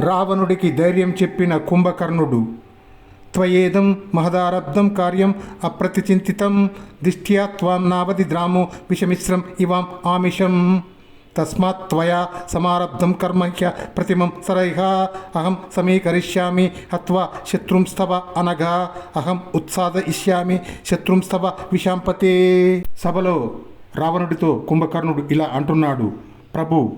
రావణుడికి ధైర్యం చెప్పిన కుంభకర్ణుడు. త్వయేదం మహదారబ్ధం కార్యం అప్రతిచింతితం. దిష్ట్యా త్వాం నావది ద్రామో విషమిశ్రం ఇవాం ఆమిషం. తస్మాత్ త్వయా సమారబ్ధం కర్మ హ్య ప్రతిమం సరైహ. అహం సమీకరిష్యామి హత్వా శత్రుంస్తవ అనగా అహం ఉత్సాదయిష్యామి శత్రుంస్తవ విశాంపతే సభలో రావణుడితో కుంభకర్ణుడు ఇలా అంటున్నాడు. ప్రభు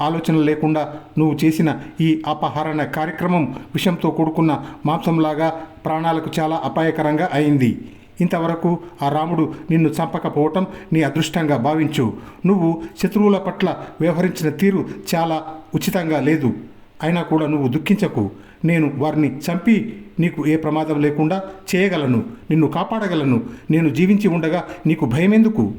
ఆలోచన లేకుండా నువ్వు చేసిన ఈ అపహరణ కార్యక్రమం విషంతో కూడుకున్న మాంసంలాగా ప్రాణాలకు చాలా అపాయకరంగా అయింది. ఇంతవరకు ఆ రాముడు నిన్ను చంపకపోవటం నీ అదృష్టంగా భావించు. నువ్వు శత్రువుల పట్ల వ్యవహరించిన తీరు చాలా ఉచితంగా లేదు. అయినా కూడా నువ్వు దుఃఖించకు. నేను వారిని చంపి నీకు ఏ ప్రమాదం లేకుండా చేయగలను. నిన్ను కాపాడగలను. నేను జీవించి ఉండగా నీకు భయమెందుకు?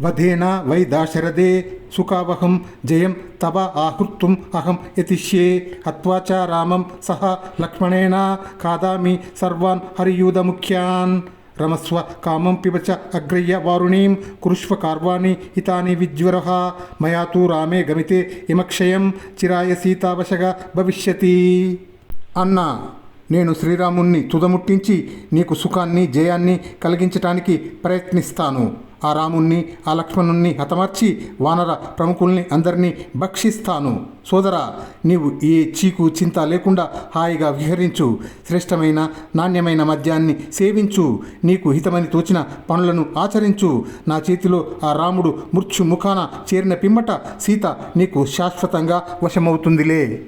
వధేన వై దాశరథే సుఖావహం జయం తవ ఆహృత్తుం అహం యతిష్యే హత్వా చ రామం సహ లక్ష్మణేన ఖాదామి సర్వాన్ హరియూధముఖ్యాన్ రమస్వ కామం పిబచ అగ్రయ్య వారుణీం కురుష్వ కార్వాణి హితాని విజ్వర మయా తు రామే గమితే ఇమక్షయం చిరాయ సీతావశగా భవిష్యతి. అన్నా నేను శ్రీరాముణ్ణి తుదముట్టించి నీకు సుఖాన్ని జయాన్ని కలిగించటానికి ప్రయత్నిస్తాను. ఆ రాముణ్ణి ఆ లక్ష్మణుణ్ణి హతమార్చి వానర ప్రముఖుల్ని అందరినీ భక్షిస్తాను. సోదరా నీవు ఏ చీకు చింత లేకుండా హాయిగా విహరించు. శ్రేష్టమైన నాణ్యమైన మద్యాన్ని సేవించు. నీకు హితమని తోచిన పనులను ఆచరించు. నా చేతిలో ఆ రాముడు మృత్యు ముఖాన చేరిన పిమ్మట సీత నీకు శాశ్వతంగా వశమవుతుందిలే.